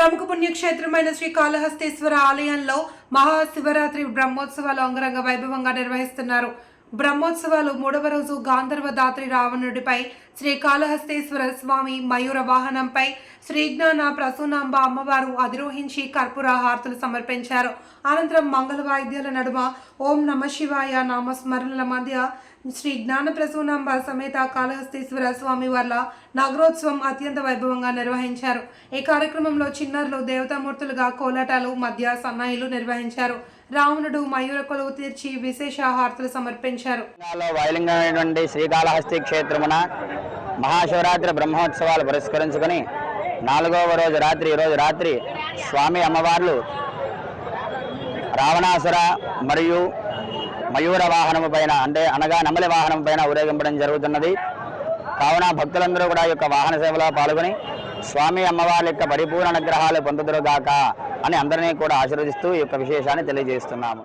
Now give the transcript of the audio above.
ప్రముఖ పుణ్యక్షేత్రమైన శ్రీకాళహస్తీశ్వర ఆలయంలో మహాశివరాత్రి బ్రహ్మోత్సవాలు అంగరంగ వైభవంగా నిర్వహిస్తున్నారు. బ్రహ్మోత్సవాలు మూడవ రోజు గాంధర్వ దాత్రి రావణుడిపై శ్రీకాళహస్తేశ్వర స్వామి మయూర వాహనంపై శ్రీజ్ఞాన ప్రసూనాంబ అమ్మవారు అధిరోహించి కర్పూర హారతులు సమర్పించారు. అనంతరం మంగళ వాయిద్యాల నడుమ ఓం నమ శివాయ నామస్మరణల మధ్య శ్రీ జ్ఞాన ప్రసూనాంబ సమేత కాళహస్తీశ్వర స్వామి వల్ల నగరోత్సవం అత్యంత వైభవంగా నిర్వహించారు. ఈ కార్యక్రమంలో చిన్నారులు దేవతామూర్తులుగా కోలాటాలు మధ్య సన్నాయిలు నిర్వహించారు. రావణుడు మయూర కొలువు తీర్చి విశేష హారతులు సమర్పించారు. వైలింగమైనటువంటి శ్రీకాళహస్తి క్షేత్రమున మహాశివరాత్రి బ్రహ్మోత్సవాలు పురస్కరించుకొని నాలుగవ రోజు రాత్రి ఈరోజు రాత్రి స్వామి అమ్మవార్లు రావణాసుర మరియు మయూర వాహనము పైన అంటే అనగా నెమలి వాహనం పైన ఊరేగింపడం జరుగుతున్నది. కావున భక్తులందరూ కూడా ఈ యొక్క వాహన సేవలో పాల్గొని స్వామి అమ్మవారి యొక్క పరిపూర్ణ అనుగ్రహాలు పొందుదురుగాక అని అందరినీ కూడా ఆశీర్వదిస్తూ ఈ యొక్క విశేషాన్ని తెలియజేస్తున్నాము.